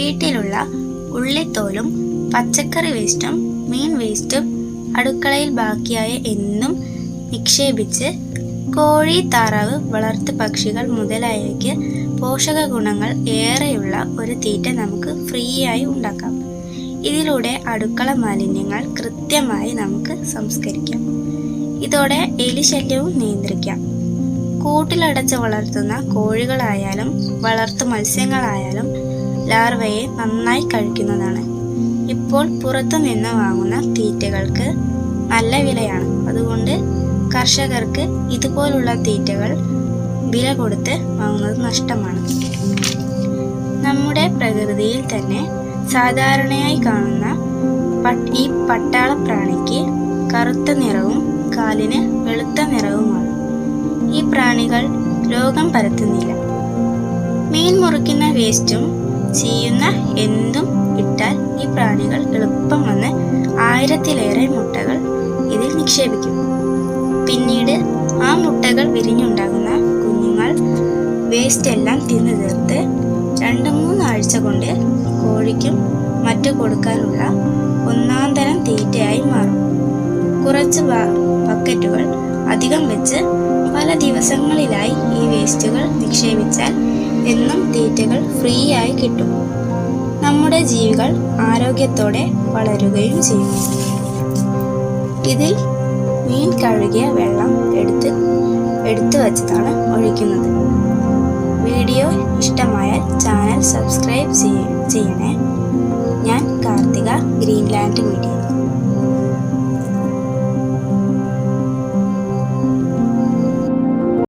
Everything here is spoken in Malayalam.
വീട്ടിലുള്ള ഉള്ളിത്തോലും പച്ചക്കറി വേസ്റ്റും മീൻ വേസ്റ്റും അടുക്കളയിൽ ബാക്കിയായ എന്നും നിക്ഷേപിച്ച് കോഴി താറാവ് വളർത്തു പക്ഷികൾ മുതലായവയ്ക്ക് പോഷക ഗുണങ്ങൾ ഏറെയുള്ള ഒരു തീറ്റ നമുക്ക് ഫ്രീ ആയി ഉണ്ടാക്കാം. ഇതിലൂടെ അടുക്കള മാലിന്യങ്ങൾ കൃത്യമായി നമുക്ക് സംസ്കരിക്കാം. ഇതോടെ എലിശല്യവും നിയന്ത്രിക്കാം. കൂട്ടിലടച്ച് വളർത്തുന്ന കോഴികളായാലും വളർത്തു മത്സ്യങ്ങളായാലും ലാർവയെ നന്നായി കഴിക്കുന്നതാണ്. ഇപ്പോൾ പുറത്തു നിന്ന് വാങ്ങുന്ന തീറ്റകൾക്ക് നല്ല വിലയാണ്. അതുകൊണ്ട് കർഷകർക്ക് ഇതുപോലുള്ള തീറ്റകൾ വില കൊടുത്ത് വാങ്ങുന്നത് നഷ്ടമാണ്. നമ്മുടെ പ്രകൃതിയിൽ തന്നെ സാധാരണയായി കാണുന്ന ഈ പട്ടാള പ്രാണിക്ക് കറുത്ത നിറവും കാലിന് വെളുത്ത നിറവുമാണ്. ഈ പ്രാണികൾ രോഗം പരത്തുന്നില്ല. മീൻ മുറിക്കുന്ന വേസ്റ്റും ചെയ്യുന്ന എന്തും ഇട്ടാൽ ഈ പ്രാണികൾ എളുപ്പം വന്ന് ആയിരത്തിലേറെ മുട്ടകൾ ഇതിൽ നിക്ഷേപിക്കും. പിന്നീട് ആ മുട്ടകൾ വിരിഞ്ഞുണ്ടാകുന്ന കുഞ്ഞുങ്ങൾ വേസ്റ്റ് എല്ലാം തിന്നു തീർത്ത് രണ്ട് മൂന്നാഴ്ച കൊണ്ട് കോഴിക്കും മറ്റു കൊടുക്കാനുള്ള ഒന്നാം തരം തീറ്റയായി മാറും. കുറച്ച് ബക്കറ്റുകൾ അധികം വെച്ച് പല ദിവസങ്ങളിലായി ഈ വേസ്റ്റുകൾ നിക്ഷേപിച്ചാൽ എന്നും തീറ്റകൾ ഫ്രീ ആയി കിട്ടും. നമ്മുടെ ജീവികൾ ആരോഗ്യത്തോടെ വളരുകയും ചെയ്യും. ഇതിൽ മീൻ കഴുകിയ വെള്ളം എടുത്ത് എടുത്തു വച്ചതാണ് ഒഴിക്കുന്നത്. വീഡിയോ ഇഷ്ടമായാൽ ചാനൽ സബ്സ്ക്രൈബ് ചെയ്യ- ചെയ്യണേ. ഞാൻ കാർത്തിക ഗ്രീൻലാൻഡ് മീഡിയ.